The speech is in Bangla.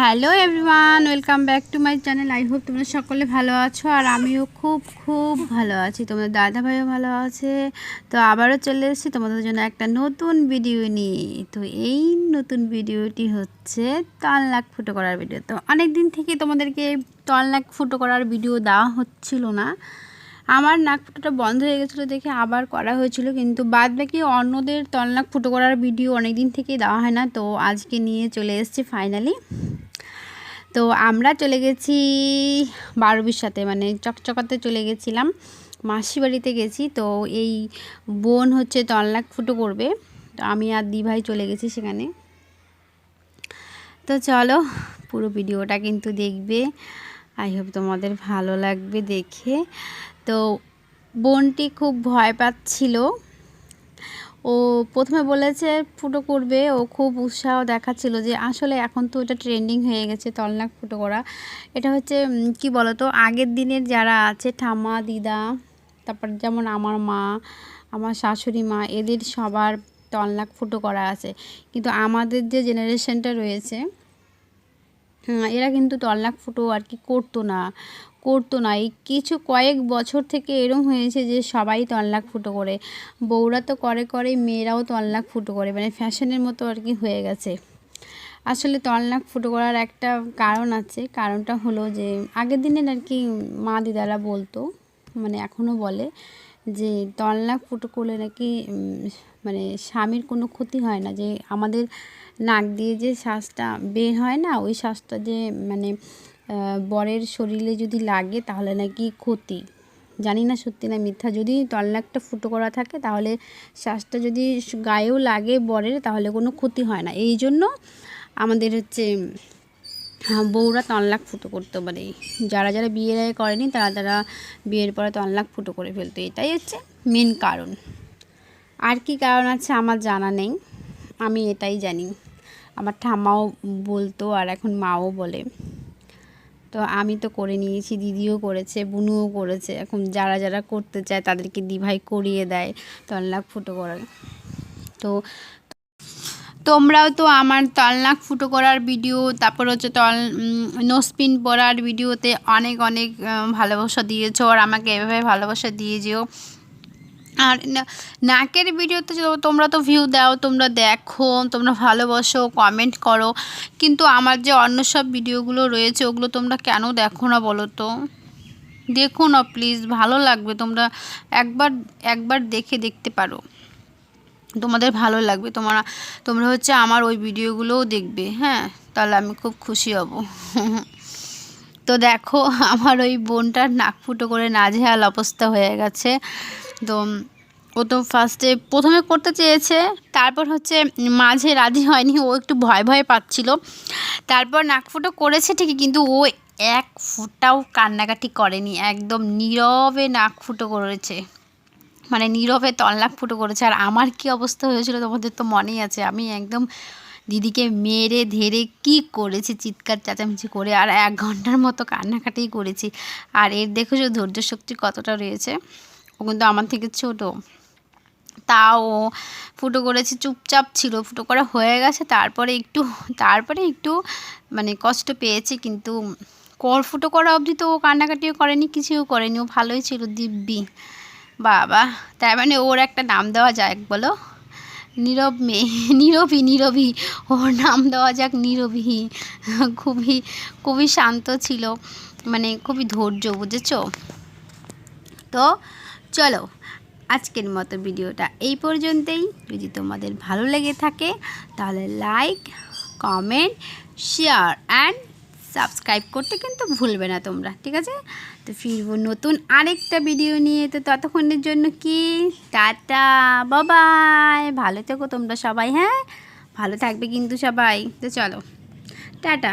Hello everyone, welcome back to my channel. I hope তোমরা সকলে ভালো আছো আর আমিও খুব খুব ভালো আছি। তোমাদের দাদা ভাইও ভালো আছে। তো আবারও চলে এসেছি তোমাদের জন্য একটা নতুন ভিডিও নিয়ে। তো এই নতুন ভিডিওটি হচ্ছে তলনাক ফুটো করার ভিডিও তো অনেক দিন থেকে তোমাদেরকে তলনাক ফুটো করার ভিডিও দেওয়া হচ্ছিল না। আমার নাক ফুটোটা বন্ধ হয়ে গেছিল দেখে আবার করা হয়েছিল, কিন্তু বাদ বাকি অন্যদের তলনাক ফুটো করার ভিডিও অনেক দিন থেকেই দেওয়া হয় না। তো আজকে নিয়ে চলে এসেছি ফাইনালি তো আমরা চলে গেছি বারবির সাথে মানে চকচকাতে চলে গেছিলাম। মাসি বাড়িতে গেছি, তো এই বোন হচ্ছে তলনাক ফুটো করবে। তো আমি আর দি ভাই চলে গেছি সেখানে। তো চলো, পুরো ভিডিওটা কিন্তু দেখবে। আই হোপ তোমাদের ভালো লাগবে দেখে। তো বোনটি খুব ভয় পাচ্ছিল। ও প্রথমে বলেছে ফুটো করবে, ও খুব উৎসাহ দেখাচ্ছিল যে আসলে এখন তো এটা ট্রেন্ডিং হয়ে গেছে তলনাক ফুটো করা। এটা হচ্ছে কি বলতো, আগের দিনের যারা আছে, ঠাম্মা, দিদা, তারপর যেমন আমার মা, আমার শাশুড়ি মা, এদের সবার তলনাক ফুটো করা আছে। কিন্তু আমাদের যে জেনারেশনটা রয়েছে এরা কিন্তু তলনাক ফুটো আর কি করতো না। করতো না। এই কিছু কয়েক বছর থেকে এরম হয়েছে যে সবাই তলনাক ফুটো করে। বউরা তো করে করে মেয়েরাও তলনাক ফুটো করে। মানে ফ্যাশনের মতো আর কি হয়ে গেছে। আসলে তলনাক ফুটো করার একটা কারণ আছে। কারণটা হলো যে আগের দিনের আর কি মা দিদারা বলতো মানে এখনও বলে, যে তলনাক ফুটো করলে নাকি মানে স্বামীর কোনো ক্ষতি হয় না। যে আমাদের নাক দিয়ে যে শ্বাসটা বের হয় না, ওই শ্বাসটা যে মানে বরের শরীরে যদি লাগে তাহলে নাকি ক্ষতি। জানি না সত্যি না মিথ্যা। যদি তলনাকটা ফুটো করা থাকে তাহলে শ্বাসটা যদি গায়েও লাগে বরের তাহলে কোনো ক্ষতি হয় না। এই জন্য আমাদের হচ্ছে বউরা তনলাক ফুটো করতে পারে। যারা যারা বিয়ের আগে করেনি তারা তারা বিয়ের পরে তনলাক ফুটো করে ফেলতো। এটাই হচ্ছে মেন কারণ। আর কি কারণ আছে আমার জানা নেই। আমি এটাই জানি। আমার ঠাম্মাও বলতো আর এখন মাও বলে। তো আমি তো করে নিয়েছি, দিদিও করেছে, বুনুও করেছে। এখন যারা যারা করতে চায় তাদেরকে দিভাই করিয়ে দেয় তলনাক ফুটো করার তো তোমরাও তো আমার তলনাক ফুটো করার ভিডিও, তারপর হচ্ছে তল নোসপিন পরার ভিডিওতে অনেক অনেক ভালোবাসা দিয়েছ। আর আমাকে এভাবে ভালোবাসা দিয়ে যেও। আর নাকের ভিডিওতে তোমরা তো ভিউ দাও, তোমরা দেখো, তোমরা ভালোবাসো কমেন্ট করো। কিন্তু আমার যে অন্য সব ভিডিওগুলো রয়েছে, ওগুলো তোমরা কেন দেখো না বলো তো? দেখো না প্লিজ ভালো লাগবে। তোমরা একবার একবার দেখে দেখতে পারো। তোমাদের ভালো লাগবে। তোমরা তোমরা হচ্ছে আমার ওই ভিডিওগুলোও দেখবে হ্যাঁ? তাহলে আমি খুব খুশি হব। তো দেখো, আমার ওই বোনটার নাক ফুটো করে নাজেহাল অবস্থা হয়ে গেছে। তো ও তো ফার্স্টে প্রথমে করতে চেয়েছে, তারপর হচ্ছে মাঝে রাজি হয়নি, ও একটু ভয় ভয় পাচ্ছিল। তারপর নাক ফুটো করেছে ঠিকই, কিন্তু ও এক ফুটাও কান্নাকাটি করেনি, একদম নীরবে নাক ফুটো করেছে। মানে নীরবে তলনাক ফুটো করেছে। আর আমার কি অবস্থা হয়েছিল তোমাদের তো মনেই আছে, আমি একদম দিদিকে মেরে ধেরে কি করেছি, চিৎকার চেঁচামেচি করে আর এক ঘণ্টার মতো কান্নাকাটি করেছি। আর এর দেখেছ ধৈর্য শক্তি কতটা রয়েছে। ও কিন্তু আমার থেকে ছোটো। তাও ফুটো করেছে, চুপচাপ ছিল। ফুটো করা হয়ে গেছে, তারপরে একটু তারপরে একটু মানে কষ্ট পেয়েছে কিন্তু কর, ফুটো করা অবধি তো ও কান্নাকাটিও করেনি, কিছুও করেনি। ও ভালোই ছিল, দিব্যি। বাবা, তার মানে ওর একটা নাম দেওয়া যাক বলো। নীরব মেয়ে, নীরবী নীরবী। ওর নাম দেওয়া যাক নীরবী। খুবই খুবই শান্ত ছিল। মানে খুবই ধৈর্য, বুঝেছ? তো চলো আজকের মতো ভিডিওটা এই পর্যন্তই। যদি তোমাদের ভালো লেগে থাকে, তাহলে like comment share and subscribe করতে কিন্তু ভুলবে না তোমরা, ঠিক আছে? তো ফিরবো নতুন আরেকটা ভিডিও নিয়ে। তো ততক্ষণের জন্য কি? টাটা বাবাই ভালো থেকো তোমরা সবাই হ্যাঁ? ভালো থাকবে কিন্তু সবাই। তো চলো, টাটা।